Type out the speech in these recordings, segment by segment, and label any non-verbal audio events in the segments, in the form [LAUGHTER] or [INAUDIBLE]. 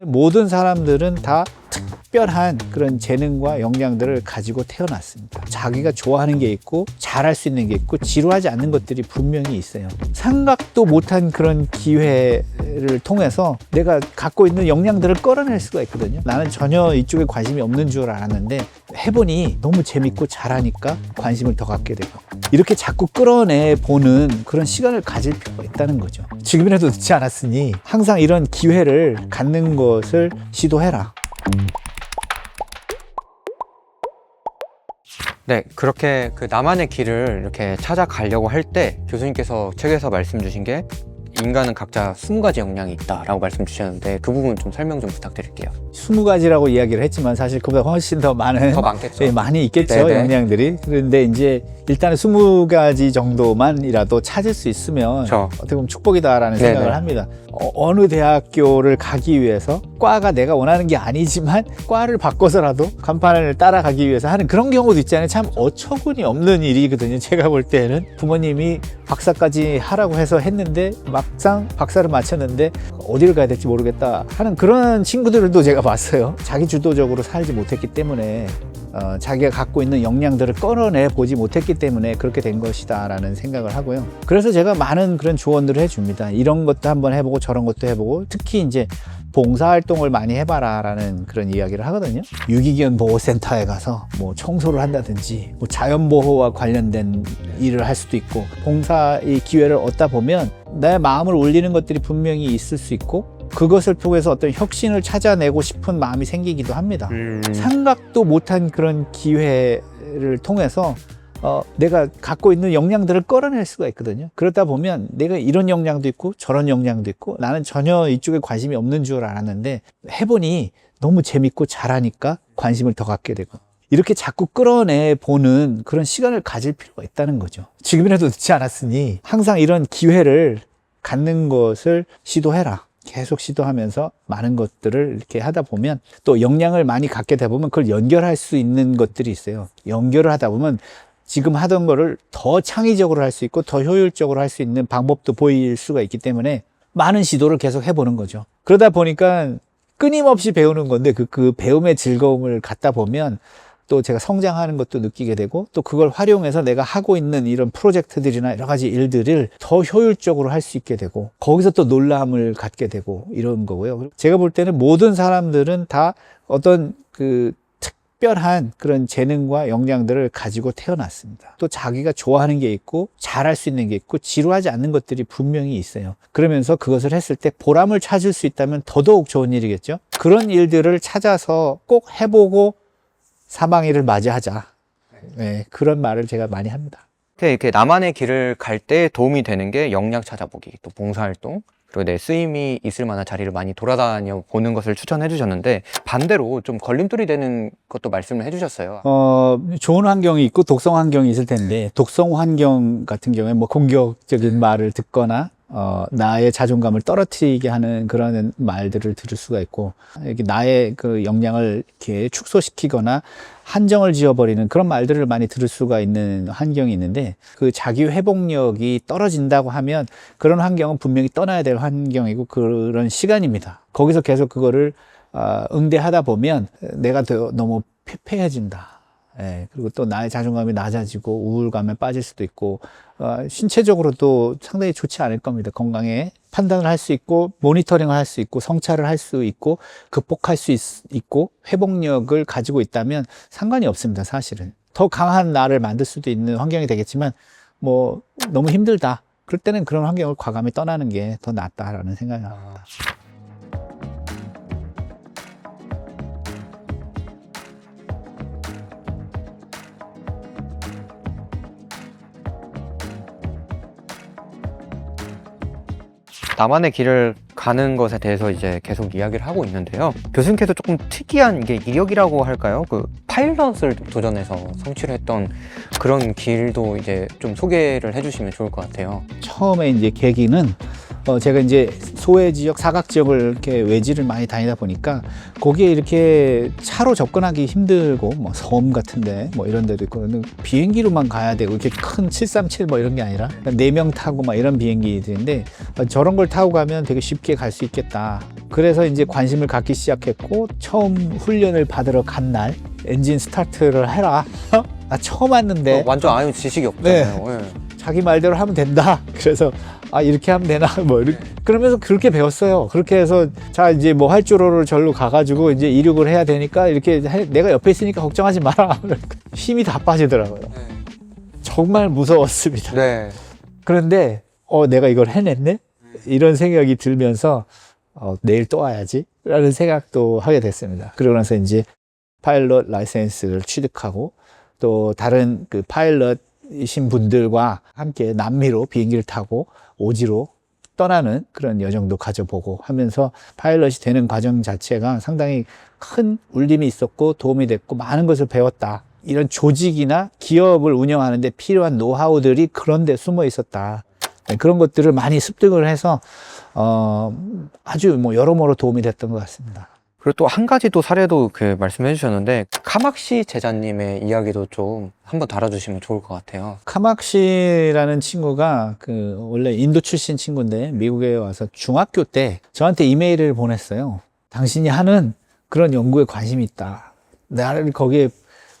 모든 사람들은 다 특별한 그런 재능과 역량들을 가지고 태어났습니다. 자기가 좋아하는 게 있고 잘할 수 있는 게 있고 지루하지 않는 것들이 분명히 있어요. 생각도 못한 그런 기회를 통해서 내가 갖고 있는 역량들을 끌어낼 수가 있거든요. 나는 전혀 이쪽에 관심이 없는 줄 알았는데 해보니 너무 재밌고 잘하니까 관심을 더 갖게 되고 이렇게 자꾸 끌어내 보는 그런 시간을 가질 필요가 있다는 거죠. 지금이라도 늦지 않았으니 항상 이런 기회를 갖는 것을 시도해라. 네, 그렇게 그 나만의 길을 이렇게 찾아가려고 할 때 교수님께서 책에서 말씀 주신 게 인간은 각자 20가지 역량이 있다라고 말씀 주셨는데 그 부분 좀 설명 좀 부탁드릴게요. 20 20가지라고 이야기를 했지만 사실 그보다 훨씬 더 많은 더 많겠죠. 예, 많이 있겠죠 네네. 역량들이 그런데 이제 일단은 20가지 정도만이라도 찾을 수 있으면 저 어떻게 보면 축복이다라는 네네. 생각을 합니다 어, 느 대학교를 가기 위해서 과가 내가 원하는 게 아니지만 과를 바꿔서라도 간판을 따라가기 위해서 하는 그런 경우도 있잖아요? 참 어처구니 없는 일이거든요. 제가 볼 때는. 부모님이 박사까지 하라고 해서 했는데 막상 박사를 마쳤는데 어디를 가야 될지 모르겠다 하는 그런 친구들도 제가 봤어요. 자기 주도적으로 살지 못했기 때문에 어, 자기가 갖고 있는 역량들을 끌어내 보지 못했기 때문에 그렇게 된 것이다라는 생각을 하고요. 그래서 제가 많은 그런 조언들을 해줍니다. 이런 것도 한번 해보고 저런 것도 해보고 특히 이제 봉사활동을 많이 해봐라라는 그런 이야기를 하거든요. 유기견 보호센터에 가서 뭐 청소를 한다든지 뭐 자연보호와 관련된 일을 할 수도 있고 봉사의 기회를 얻다 보면 내 마음을 울리는 것들이 분명히 있을 수 있고 그것을 통해서 어떤 혁신을 찾아내고 싶은 마음이 생기기도 합니다. 음, 생각도 못한 그런 기회를 통해서 어, 내가 갖고 있는 역량들을 끌어낼 수가 있거든요. 그러다 보면 내가 이런 역량도 있고 저런 역량도 있고 나는 전혀 이쪽에 관심이 없는 줄 알았는데 해보니 너무 재밌고 잘하니까 관심을 더 갖게 되고 이렇게 자꾸 끌어내 보는 그런 시간을 가질 필요가 있다는 거죠. 지금이라도 늦지 않았으니 항상 이런 기회를 갖는 것을 시도해라. 계속 시도하면서 많은 것들을 이렇게 하다 보면 또 역량을 많이 갖게 되다 보면 그걸 연결할 수 있는 것들이 있어요. 연결을 하다 보면 지금 하던 거를 더 창의적으로 할 수 있고 더 효율적으로 할 수 있는 방법도 보일 수가 있기 때문에 많은 시도를 계속 해보는 거죠. 그러다 보니까 끊임없이 배우는 건데 그, 그 배움의 즐거움을 갖다 보면 또 제가 성장하는 것도 느끼게 되고 또 그걸 활용해서 내가 하고 있는 이런 프로젝트들이나 여러 가지 일들을 더 효율적으로 할 수 있게 되고 거기서 또 놀람을 갖게 되고 이런 거고요. 제가 볼 때는 모든 사람들은 다 어떤 그 특별한 그런 재능과 역량들을 가지고 태어났습니다. 또 자기가 좋아하는 게 있고 잘할 수 있는 게 있고 지루하지 않는 것들이 분명히 있어요. 그러면서 그것을 했을 때 보람을 찾을 수 있다면 더더욱 좋은 일이겠죠. 그런 일들을 찾아서 꼭 해보고 사망일을 맞이하자. 네, 그런 말을 제가 많이 합니다. 이렇게, 이렇게 나만의 길을 갈 때 도움이 되는 게 역량 찾아보기, 또 봉사활동, 그리고 내 쓰임이 있을 만한 자리를 많이 돌아다녀 보는 것을 추천해 주셨는데 반대로 좀 걸림돌이 되는 것도 말씀을 해 주셨어요. 어, 좋은 환경이 있고 독성 환경이 있을 텐데 독성 환경 같은 경우에 뭐 공격적인 말을 듣거나 어, 나의 자존감을 떨어뜨리게 하는 그런 말들을 들을 수가 있고 이렇게 나의 그 역량을 이렇게 축소시키거나 한정을 지어버리는 그런 말들을 많이 들을 수가 있는 환경이 있는데 그 자기 회복력이 떨어진다고 하면 그런 환경은 분명히 떠나야 될 환경이고 그런 시간입니다. 거기서 계속 그거를 아, 응대하다 보면 내가 더 너무 패패해진다. 예, 그리고 또 나의 자존감이 낮아지고 우울감에 빠질 수도 있고 어, 신체적으로도 상당히 좋지 않을 겁니다. 건강에 판단을 할 수 있고 모니터링을 할 수 있고 성찰을 할 수 있고 극복할 수 있, 고 회복력을 가지고 있다면 상관이 없습니다. 사실은 더 강한 나를 만들 수도 있는 환경이 되겠지만 뭐 너무 힘들다. 그럴 때는 그런 환경을 과감히 떠나는 게 더 낫다라는 생각이 납니다. 나만의 길을 가는 것에 대해서 이제 계속 이야기를 하고 있는데요. 교수님께서 조금 특이한 게 이력이라고 할까요? 그 파일럿을 도전해서 성취를 했던 그런 길도 이제 좀 소개를 해주시면 좋을 것 같아요. 처음에 이제 계기는 어, 제가 이제 소외 지역, 사각 지역을 이렇게 외지를 많이 다니다 보니까 거기에 이렇게 차로 접근하기 힘들고 뭐 섬 같은데 뭐 이런 데도 있고 비행기로만 가야 되고 이렇게 큰 737 뭐 이런 게 아니라 네 명 타고 막 이런 비행기들인데 어, 저런 걸 타고 가면 되게 쉽게 갈 수 있겠다. 그래서 이제 관심을 갖기 시작했고 처음 훈련을 받으러 간 날 엔진 스타트를 해라. 나 처음 왔는데 어, 완전 아예 지식이 없잖아요. 예. 자기 말대로 하면 된다. 그래서 아 이렇게 하면 되나 [LAUGHS] 뭐 이렇게 그러면서 그렇게 배웠어요. 그렇게 해서 자 이제 뭐 활주로를 절로 가가지고 이제 이륙을 해야 되니까 이렇게 해- 내가 옆에 있으니까 걱정하지 마라. [LAUGHS] 힘이 다 빠지더라고요. 정말 무서웠습니다. 네. 그런데 어 내가 이걸 해냈네 이런 생각이 들면서 어, 내일 또 와야지 라는 생각도 하게 됐습니다. 그러고 나서 이제 파일럿 라이센스를 취득하고 또 다른 그 파일럿 이신 분들과 함께 남미로 비행기를 타고 오지로 떠나는 그런 여정도 가져보고 하면서 파일럿이 되는 과정 자체가 상당히 큰 울림이 있었고 도움이 됐고 많은 것을 배웠다. 이런 조직이나 기업을 운영하는데 필요한 노하우들이 그런 데 숨어 있었다. 네, 그런 것들을 많이 습득을 해서 어, 아주 뭐 여러모로 도움이 됐던 것 같습니다. 그리고 또 한 가지 또 사례도 그 말씀해 주셨는데 카막시 제자님의 이야기도 좀 한번 달아주시면 좋을 것 같아요. 카막시라는 친구가 그 원래 인도 출신 친구인데 미국에 와서 중학교 때 저한테 이메일을 보냈어요. 당신이 하는 그런 연구에 관심이 있다. 나를 거기에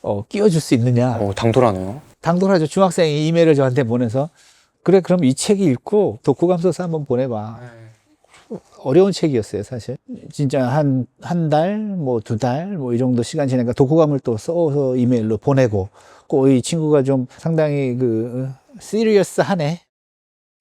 어, 끼워줄 수 있느냐. 오, 당돌하네요. 당돌하죠. 중학생이 이메일을 저한테 보내서 그래 그럼 이 책이 읽고 독후감소서 한번 보내봐. 어려운 책이었어요, 사실. 진짜 한, 한 달, 뭐 두 달, 뭐 이 정도 시간 지나니까 독후감을 또 써서 이메일로 보내고, 꼭이 친구가 좀 상당히 그, 시리어스 하네.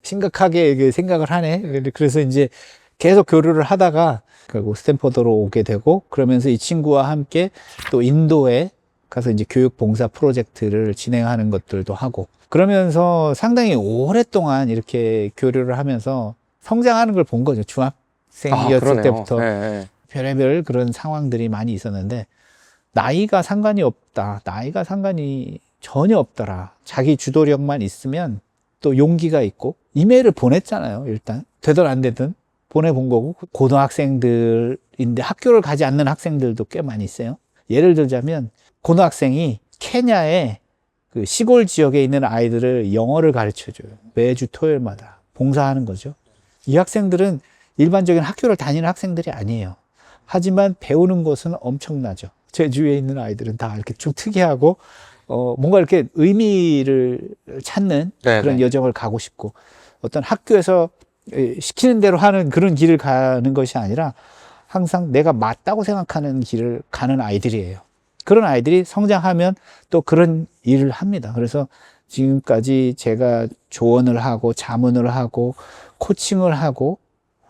심각하게 그 생각을 하네. 그래서 이제 계속 교류를 하다가 결국 스탠퍼드로 오게 되고, 그러면서 이 친구와 함께 또 인도에 가서 이제 교육 봉사 프로젝트를 진행하는 것들도 하고, 그러면서 상당히 오랫동안 이렇게 교류를 하면서 성장하는 걸 본 거죠. 중학생이었을 그러네요. 때부터 네, 네. 별의별 그런 상황들이 많이 있었는데 나이가 상관이 없다. 나이가 상관이 전혀 없더라. 자기 주도력만 있으면 또 용기가 있고 이메일을 보냈잖아요. 일단 되든 안 되든 보내본 거고 고등학생들인데 학교를 가지 않는 학생들도 꽤 많이 있어요. 예를 들자면 고등학생이 케냐의 그 시골 지역에 있는 아이들을 영어를 가르쳐 줘요. 매주 토요일마다 봉사하는 거죠. 이 학생들은 일반적인 학교를 다니는 학생들이 아니에요. 하지만 배우는 것은 엄청나죠. 제 주위에 있는 아이들은 다 이렇게 좀 특이하고, 어, 뭔가 이렇게 의미를 찾는 네, 그런 네. 여정을 가고 싶고, 어떤 학교에서 에, 시키는 대로 하는 그런 길을 가는 것이 아니라 항상 내가 맞다고 생각하는 길을 가는 아이들이에요. 그런 아이들이 성장하면 또 그런 일을 합니다. 그래서 지금까지 제가 조언을 하고 자문을 하고 코칭을 하고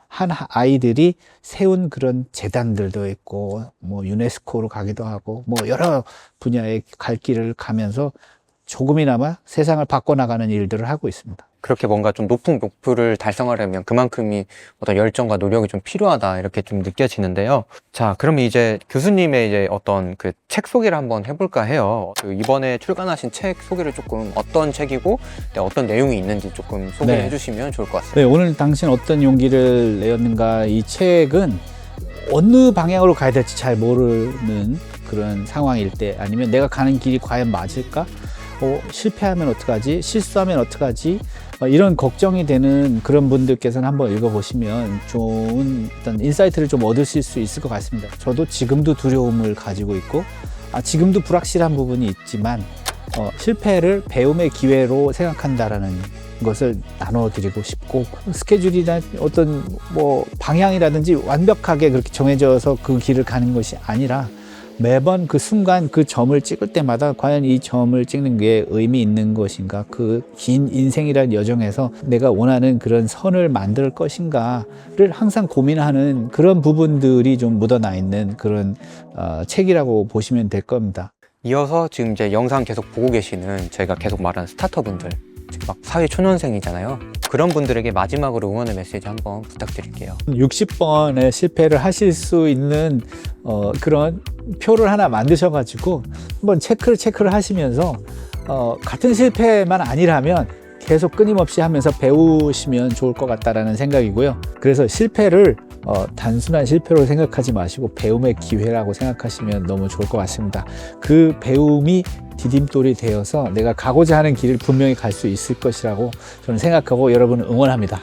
한 아이들이 세운 그런 재단들도 있고 뭐 유네스코로 가기도 하고 뭐 여러 분야의 갈 길을 가면서 조금이나마 세상을 바꿔 나가는 일들을 하고 있습니다. 그렇게 뭔가 좀 높은 목표를 달성하려면 그만큼이 어떤 열정과 노력이 좀 필요하다 이렇게 좀 느껴지는데요. 자, 그럼 이제 교수님의 이제 어떤 그 책 소개를 한번 해볼까 해요. 그 이번에 출간하신 책 소개를 조금 어떤 책이고 네, 어떤 내용이 있는지 조금 소개해 네. 주시면 좋을 것 같습니다. 네, 오늘 당신 어떤 용기를 내었는가 이 책은 어느 방향으로 가야 될지 잘 모르는 그런 상황일 때 아니면 내가 가는 길이 과연 맞을까? 어, 실패하면 어떡하지? 실수하면 어떡하지? 어, 이런 걱정이 되는 그런 분들께서는 한번 읽어보시면 좋은 어떤 인사이트를 좀 얻으실 수 있을 것 같습니다. 저도 지금도 두려움을 가지고 있고, 아, 지금도 불확실한 부분이 있지만, 어, 실패를 배움의 기회로 생각한다라는 것을 나눠드리고 싶고 스케줄이나 어떤 뭐 방향이라든지 완벽하게 그렇게 정해져서 그 길을 가는 것이 아니라 매번 그 순간 그 점을 찍을 때마다 과연 이 점을 찍는 게 의미 있는 것인가 그 긴 인생이라는 여정에서 내가 원하는 그런 선을 만들 것인가를 항상 고민하는 그런 부분들이 좀 묻어나 있는 그런 어, 책이라고 보시면 될 겁니다. 이어서 지금 이제 영상 계속 보고 계시는 제가 계속 말하는 스타터분들 지금 막 사회 초년생이잖아요. 그런 분들에게 마지막으로 응원의 메시지 한번 부탁드릴게요. 60번의 실패를 하실 수 있는 어, 그런 표를 하나 만드셔가지고 한번 체크를 체크를 하시면서 어, 같은 실패만 아니라면 계속 끊임없이 하면서 배우시면 좋을 것 같다라는 생각이고요. 그래서 실패를 어, 단순한 실패로 생각하지 마시고 배움의 기회라고 생각하시면 너무 좋을 것 같습니다. 그 배움이 디딤돌이 되어서 내가 가고자 하는 길을 분명히 갈 수 있을 것이라고 저는 생각하고 여러분을 응원합니다.